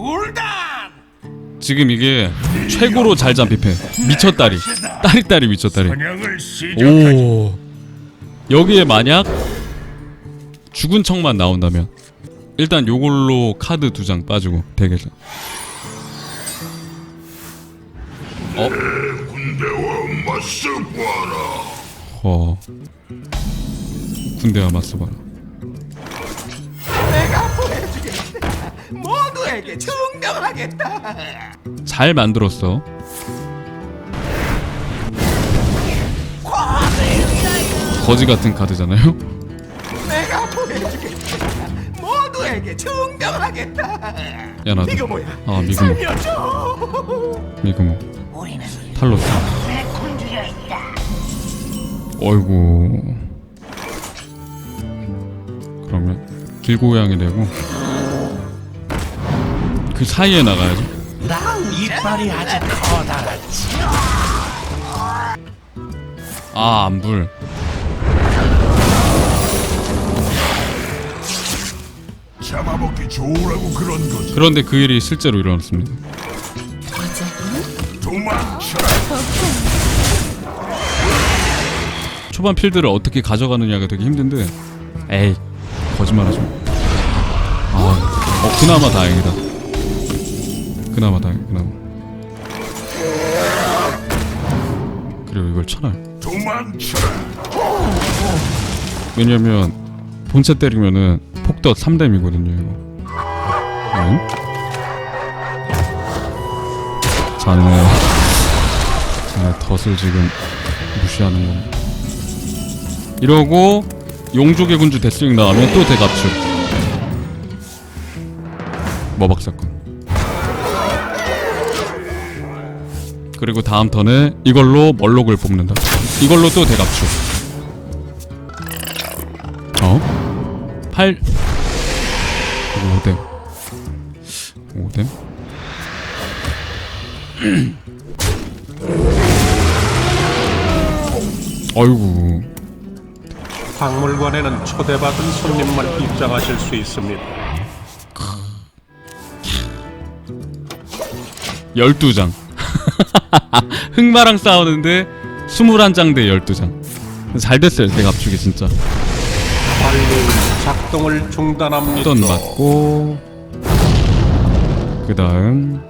굴단! 지금 이게 최고로 잘 잡히패 미쳤다리. 따리따리 미쳤다리. 사냥을 시작하지 오. 여기에 만약 죽은 척만 나온다면 일단 요걸로 카드 두 장 빠지고 덱에서 어? 군대와 맞서봐라. 어. 군대와 맞서봐라 모두에게 증명하겠다. 잘 만들었어. 거지 같은 카드잖아요? 내가 보여주겠다. 모두에게 증명하겠다. 야 나도. 이거 뭐야? 아 미그모 살려줘. 미그모 탈로스. 어이구. 그러면 길고양이 되고 그 사이에 나가야지. 난 이빨이 아주 커다랗지. 아 안불. 잡아먹기 좋으라고 그런 거지. 그런데 그 일이 실제로 일어났습니다. 도망쳐라. 초반 필드를 어떻게 가져가느냐가 되게 힘든데 에이 거짓말하지 마. 아, 어 그나마 다행이다 그나마 다행 그나마. 그리고 이걸 도망쳐라 왜냐면 본체 때리면은 폭덧 3뎀이거든요 이거. 응? 자네 자네 덫을 지금 무시하는 겁니다. 이러고 용족의 군주 데스윙 나가면 또 대갑축 머박사건 그리고 다음 턴에 이걸로 멀록을 뽑는다. 이걸로 또 대갑축 어? 8 5댐 5댐 어이구 박물관에는 초대받은 손님만 입장하실 수 있습니다. 12장 흑마랑 싸우는데 21장 대 12장. 잘 됐어요 대갑축이 진짜. 빨리 작동을 중단합니다. 돈 맞고. 그 다음.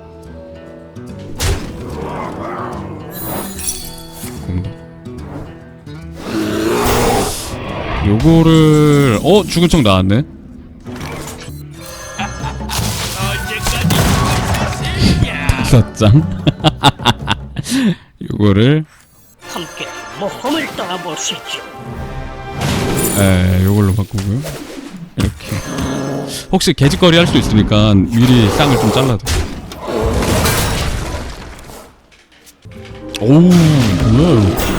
요거를 어 죽은 척 나왔네 다섯 장. 요거를 함께 모험을 떠나보시죠. 에 요걸로 바꾸고요. 이렇게. 혹시 개짓거리 할 수 있으니까 미리 쌍을 좀 잘라도. 오우 뭐야 이거.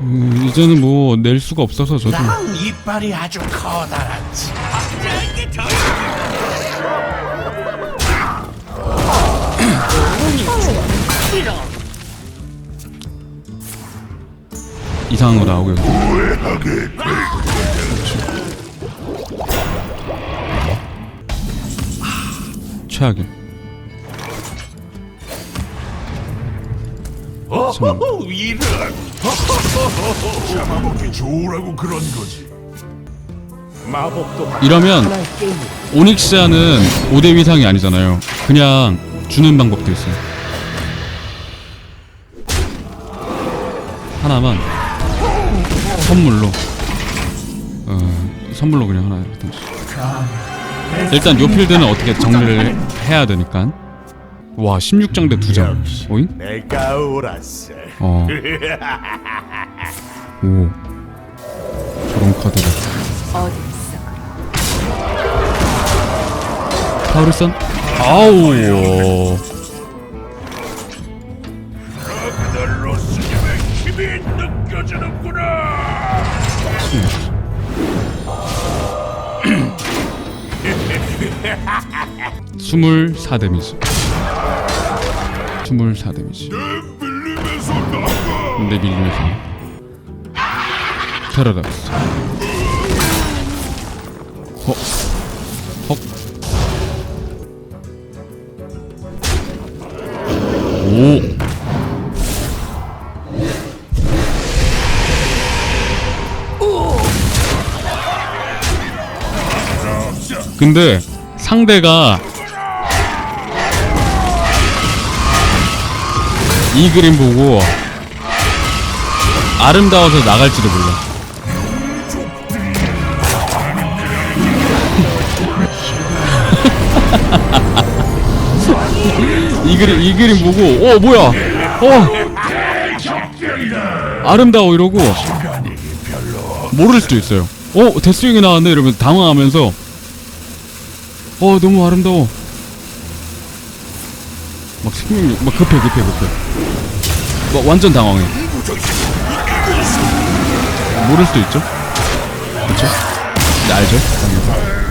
음, 이제는 뭐 낼 수가 없어서 저도. 난 이빨이 아주 커다랗지 이상한 거 나오고요 최악의. 어허허 이런 잡아먹기 좋으라고 그런 거지. 마법도 이러면 오닉시아는 5대 위상이 아니잖아요. 그냥 주는 방법도 있어요 하나만 선물로 어, 선물로 그냥 하나 일단 주- 일단 요 필드는 어떻게 정리를 해- 해야 되니까 와 16장 대 2장 오잉? 내가 옳았어 어. 오. 저런 카드가. 파우르선? 아우. 느껴지는구나 스물사 데미지. 스물사 데미지. 밀림에서 나가 근데 밀리면서. 테러닥스. 어? 근데 상대가 이 그림 보고 아름다워서 나갈지도 몰라. 이 그림 이 그림 보고 어 뭐야 어 아름다워 이러고 모를 수도 있어요. 어 데스윙이 나왔네 이러면서 당황하면서 어 너무 아름다워 막 생명력 막 급해 급해 급해 막 완전 당황해 모를 수도 있죠 그쵸? 네, 알죠? 당연히.